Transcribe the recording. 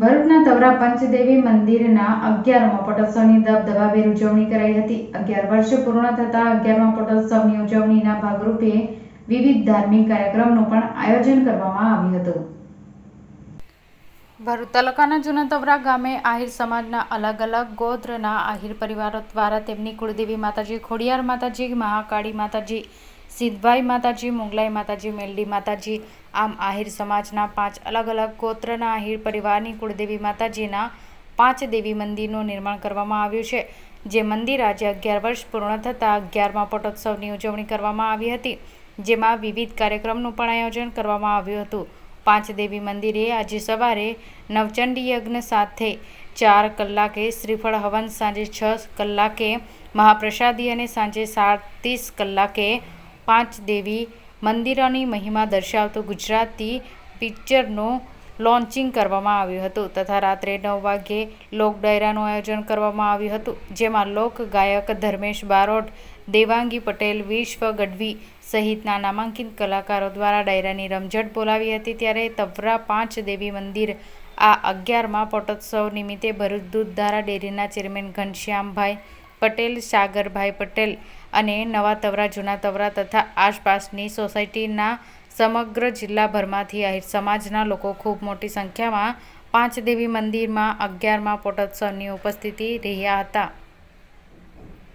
ભરૂચના તવરા પંચદેવી મંદિરના અગિયારમા પટોત્સવની દબદબાભેર ઉજવણી કરાઈ હતી. અગિયાર વર્ષ પૂર્ણ થતા અગિયારમા પટોત્સવની ઉજવણીના ભાગરૂપે વિવિધ ધાર્મિક કાર્યક્રમનું પણ આયોજન કરવામાં આવ્યું હતું. ભરૂચ તાલુકાના જૂના તવરા ગામે આહિર સમાજના અલગ અલગ ગોત્રના આહિર પરિવારો દ્વારા તેમની કુળદેવી માતાજી, ખોડિયાર માતાજી, મહાકાળી માતાજી સિદ્ધભાઈ માતાજી, મોગલાઈ માતાજી, મેલડી માતાજી, આમ આહિર સમાજના પાંચ અલગ અલગ ગોત્રના આહિર પરિવારની કુળદેવી માતાજીના પાંચ દેવી મંદિરનું નિર્માણ કરવામાં આવ્યું છે, જે મંદિર આજે અગિયાર વર્ષ પૂર્ણ થતાં અગિયારમાં પટોત્સવની ઉજવણી કરવામાં આવી હતી, જેમાં વિવિધ કાર્યક્રમનું પણ આયોજન કરવામાં આવ્યું હતું. પાંચ દેવી મંદિરે આજે સવારે નવચંડી યજ્ઞ સાથે ચાર કલાકે શ્રીફળ હવન, સાંજે છ કલાકે મહાપ્રસાદી અને સાંજે સાત ત્રીસ કલાકે પાંચ દેવી મંદિરોની મહિમા દર્શાવતું ગુજરાતી પિક્ચરનું લોન્ચિંગ કરવામાં આવ્યું હતું તથા રાત્રે નવ વાગ્યે લોક ડાયરાનું આયોજન કરવામાં આવ્યું હતું, જેમાં લોક ગાયક ધર્મેશ બારોટ, દેવાંગી પટેલ, વિશ્વ ગઢવી સહિતના નામાંકિત કલાકારો દ્વારા ડાયરાની રમઝટ બોલાવી હતી. ત્યારે તવરા પાંચ દેવી મંદિર આ અગિયારમાં પટોત્સવ નિમિત્તે ભરૂચ દૂધધારા ડેરીના ચેરમેન ઘનશ્યામભાઈ પટેલ, સાગરભાઈ પટેલ અને નવા તવરા, જૂના તવરા તથા આસપાસની સોસાયટીના સમગ્ર જિલ્લાભરમાંથી આહિર સમાજના લોકો ખૂબ મોટી સંખ્યામાં પાંચ દેવી મંદિરમાં અગિયારમાં પોટોત્સવની ઉપસ્થિતિ રહ્યા હતા.